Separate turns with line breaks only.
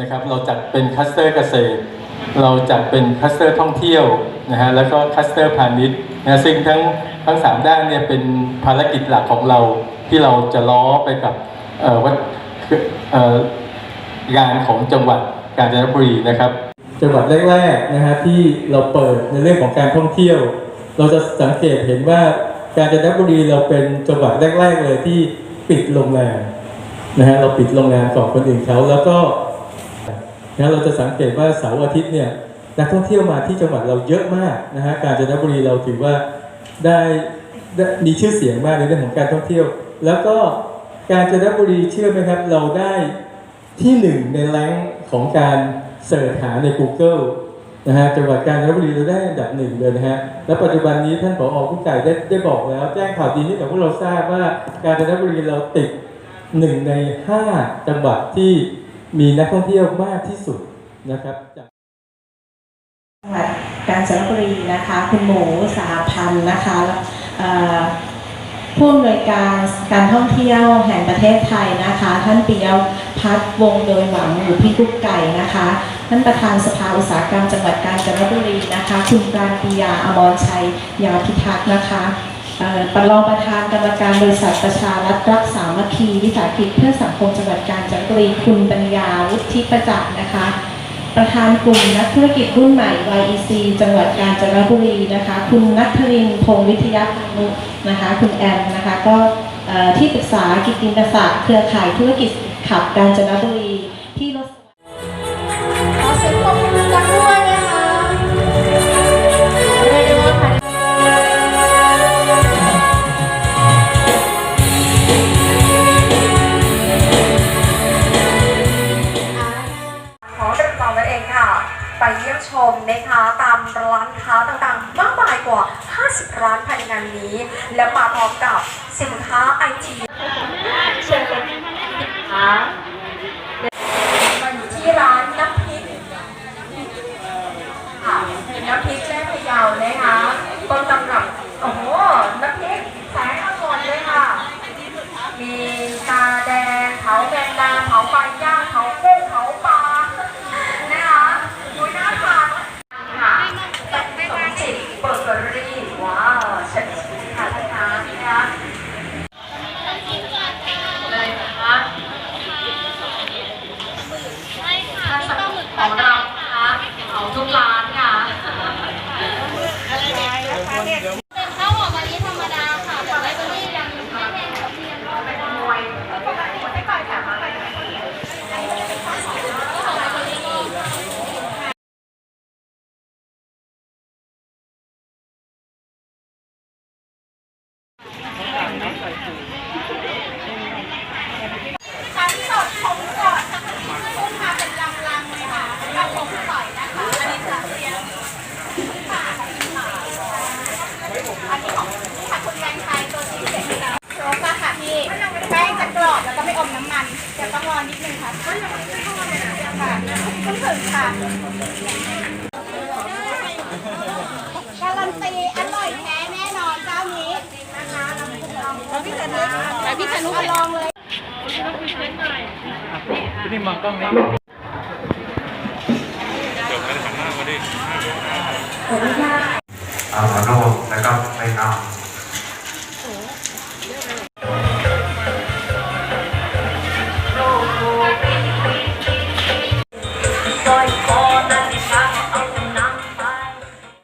นะครับเราจัดเป็นคัสเตอร์เกษตร เราจัดเป็นคัสเตอร์ท่องเที่ยวนะฮะแล้วก็คัสเตอร์พาณิชย์นะซึ่งทั้งทั้งสามด้านเนี่ยเป็นภารกิจหลักของเราที่เราจะล้อไปกับวัดงานของจังหวัดกาญจนบุรีนะครับ จังหวัดแรกๆนะฮะที่เราเปิดในเรื่องของการท่องเที่ยว เราจะสังเกตเห็นว่ากาญจนบุรีเราเป็นจังหวัดแรกๆเลยที่ปิดโรงแรมนะฮะเราปิดโรงแรมก่อนคนอื่นเขาแล้วก็ นะเราจะสังเกตว่าเสาร์อาทิตย์เนี่ยนักท่องเที่ยวมาที่จังหวัดเราเยอะมากนะฮะกาญจนบุรีเราถือว่าได้ได้มีชื่อเสียงมากในเรื่องของการท่องเที่ยว แล้วก็กาญจนบุรีเชื่อไหมครับ เราได้ที่หนึ่งในแรงของการเสิร์ชหาใน Google นะฮะจังหวัดกาญจนบุรีเราได้อันดับหนึ่งเลยนะฮะและปัจจุบันนี้ท่านผอผู้ไก่ได้ได้บอกแล้วแจ้งข่าวดีให้กับพวกเราทราบว่ากาญจนบุรีเราติดหนึ่งในห้าจังหวัดที่ มีนักท่องเที่ยวมากที่สุดนะครับจาก
จังหวัดกาญจนบุรีนะคะ คุณหมูสหพันธ์นะคะผู้อำนวยการการท่องเที่ยวแห่งประเทศไทยนะคะ ท่านปิยพัฒน์วงโดยหวังหรือพี่กุ๊กไก่นะคะ ท่านประธานสภาอุตสาหกรรมจังหวัดกาญจนบุรีนะคะ คุณปราณปิยาอมรชัยยาพิทักษ์นะคะ ประรองประธานกรรมการบริษัทประชารัฐรักสามัคคีวิสาหกิจเพื่อสังคมจังหวัดกาญจนบุรีคุณปัญญาวุฒิประจักษ์นะคะ ประธานกลุ่มนักธุรกิจรุ่นใหม่ YEC จังหวัดกาญจนบุรีนะคะ คุณนัทรินพงวิทยาพานุนะคะ คุณแอมนะคะ ก็ที่ปรึกษากิตติมศาสตร์เครือข่ายธุรกิจขับกาญจนบุรี
ชมนะคะตามร้านค้าต่างๆ มากมายกว่า 50 ร้านภายในงานนี้ และมาพร้อมกับสินค้าไอทีเชิญเลยค่ะมาอยู่ที่ร้านน้ำพริกค่ะน้ำพริกแม่พะเยานะคะต้นตำรับโอ้โหน้ำพริกแสงอร่อยเลยค่ะ มีตาแดงเผาแมงดาเผาปลาย่างเผากุ้งเผาปลานะคะดูน่าทานค่ะสมจิตเบเกอรี่ว้าวเชิญค่ะท่านคะนะคะเลยนะคะถ้าสั่งของเรานะคะเอาทุกร้านค่ะ
เป็นข้าวหอมมะลิธรรมดาค่ะแต่ไลฟ์เบอรี่ยังไม่แพงค่ะพี่ยังไม่แพง
มวยไม่ก่อยค่ะมาเลย
ชั้นสดผมสดคุณมาเป็นลังๆเลยค่ะเราผมสอยนะคะ อันนี้จะเรียนค่ะอันนี้ของนี่ค่ะคุณแรงไทยตัวจริงเด็กค่ะโจ๊กอะค่ะพี่แป้งจะกรอบแล้วก็ไม่อมน้ำมันจะต้องรอนิดนึงค่ะค่ะเพิ่ง ถึงค่ะ การันตีอร่อยแท้แน่นอนเจ้านี้นะคะลองพี่ธนุพี่ธนุลองเลย
นี่มองกล้องนี้
เอาละครับ